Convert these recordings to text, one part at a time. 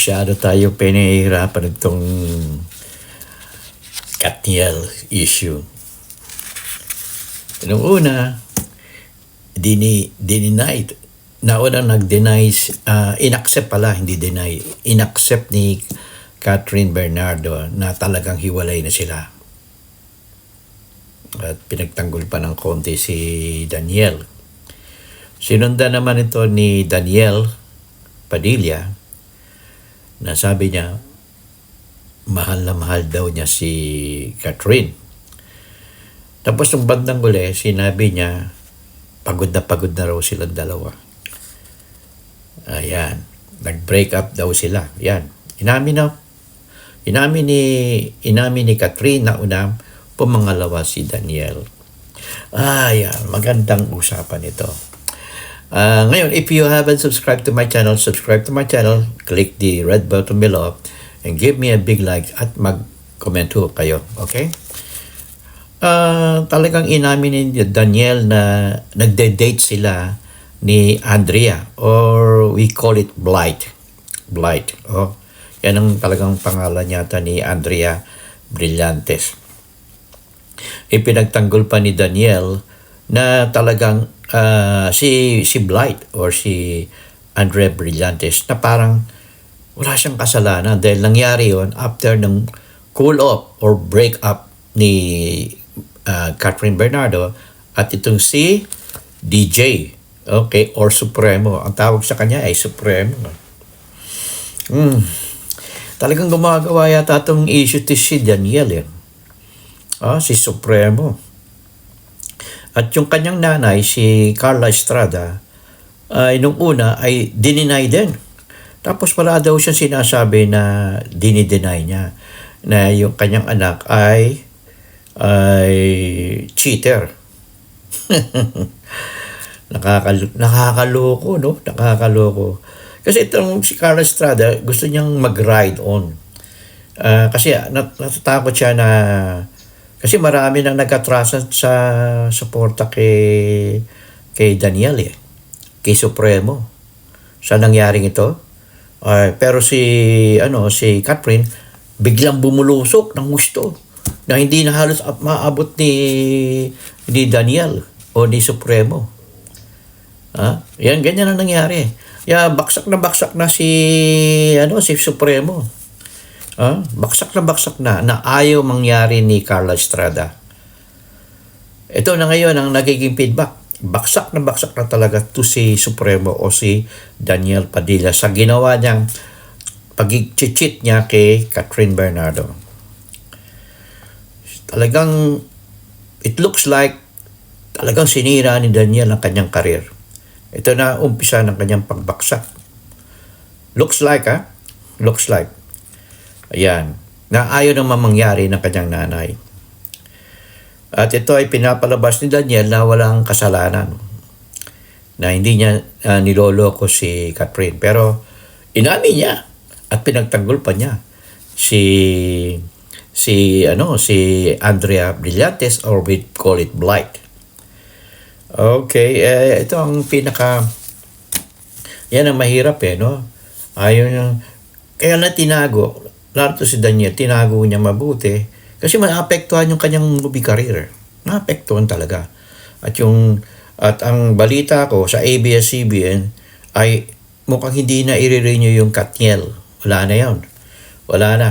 masyado tayo pinahihirapan itong Katniel issue. Noong una, dini, dininay, nauna nag-deny, uh, inaccept pala, hindi deny, inaccept ni Catherine Bernardo na talagang hiwalay na sila. At pinagtanggol pa ng konti si Daniel. Sinundan naman ito ni Daniel Padilla na sabi niya, mahal na mahal daw niya si Catherine. Tapos nung bandang uli, sinabi niya, pagod na pagod na raw silang dalawa. Ayan. Nag-break up daw sila. Yan. Inamin na. Inamin ni, inamin ni Catherine na una, pumangalawa si Daniel. Ah, yan. Magandang usapan ito. Uh, ngayon, if you haven't subscribed to my channel, subscribe to my channel, click the red button below, and give me a big like at mag-comment kayo. Okay? Uh, talagang inamin ni Daniel na nagde-date sila ni Andrea or we call it Blight. Blight. Oh, yan ang talagang pangalan yata ni Andrea Brillantes. Ipinagtanggol pa ni Daniel na talagang uh, si si Blight or si Andre Brillantes na parang wala siyang kasalanan dahil nangyari yon after ng cool off or break up ni uh, Catherine Bernardo at itong si DJ okay or Supremo ang tawag sa kanya ay Supremo hmm. talagang gumagawa yata itong issue to si Daniel eh. ah, si Supremo at yung kanyang nanay, si Carla Estrada, ay nung una ay dininay din. Tapos wala daw siya sinasabi na dinideny niya na yung kanyang anak ay ay cheater. Nakakal nakakaloko, no? Nakakaloko. Kasi itong si Carla Estrada, gusto niyang mag-ride on. Uh, kasi nat natatakot siya na kasi marami nang nagkatrasan sa suporta kay kay Daniel eh. Kay Supremo. Sa nangyaring ito. Uh, pero si ano si Catherine biglang bumulusok ng gusto na hindi na halos maabot ni ni Daniel o ni Supremo. Ha? Yan ganyan ang nangyari. Ya baksak na baksak na si ano si Supremo. Uh, baksak na baksak na na ayaw mangyari ni Carla Estrada. Ito na ngayon ang nagiging feedback. Baksak na baksak na talaga to si Supremo o si Daniel Padilla sa ginawa niyang pag-cheat niya kay Catherine Bernardo. Talagang it looks like talagang sinira ni Daniel ang kanyang karir. Ito na umpisa ng kanyang pagbaksak. Looks like ha? Looks like. Ayan, na ayaw naman mangyari ng kanyang nanay. At ito ay pinapalabas ni Daniel na walang kasalanan. Na hindi niya uh, niloloko si Catherine. Pero inamin niya at pinagtanggol pa niya si si ano si Andrea Brillantes or we call it Blight. Okay, eh, ito ang pinaka yan ang mahirap eh, no? Ayaw niya, kaya na tinago, Lalo si Daniel, tinago niya mabuti kasi maapektuhan yung kanyang movie career. Maapektuhan talaga. At yung at ang balita ko sa ABS-CBN ay mukhang hindi na i-renew yung Katniel. Wala na yan. Wala na.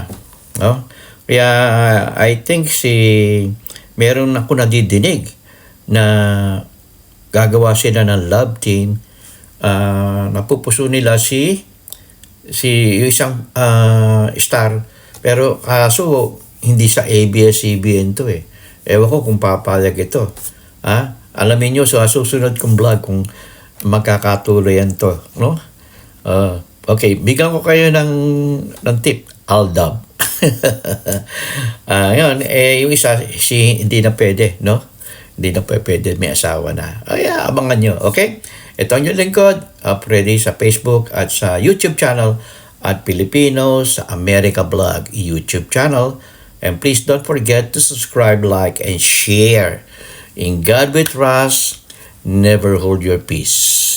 No? Kaya uh, I think si meron ako nadidinig na gagawa sila ng love team uh, napupuso nila si si isang uh, star pero kaso hindi sa ABS-CBN to eh. Ewan ko kung papayag ito. Ha? Alamin nyo sa susunod kong vlog kung magkakatuloy yan to. No? Uh, okay, bigyan ko kayo ng, ng tip. Aldab. uh, yun, eh, yung isa, si, hindi na pwede, no? Hindi na pwede, may asawa na. Ay, abangan nyo, okay? Ito ang yung lingkod, up ready sa Facebook at sa YouTube channel at Filipino sa America Blog YouTube channel. And please don't forget to subscribe, like, and share. In God we trust, never hold your peace.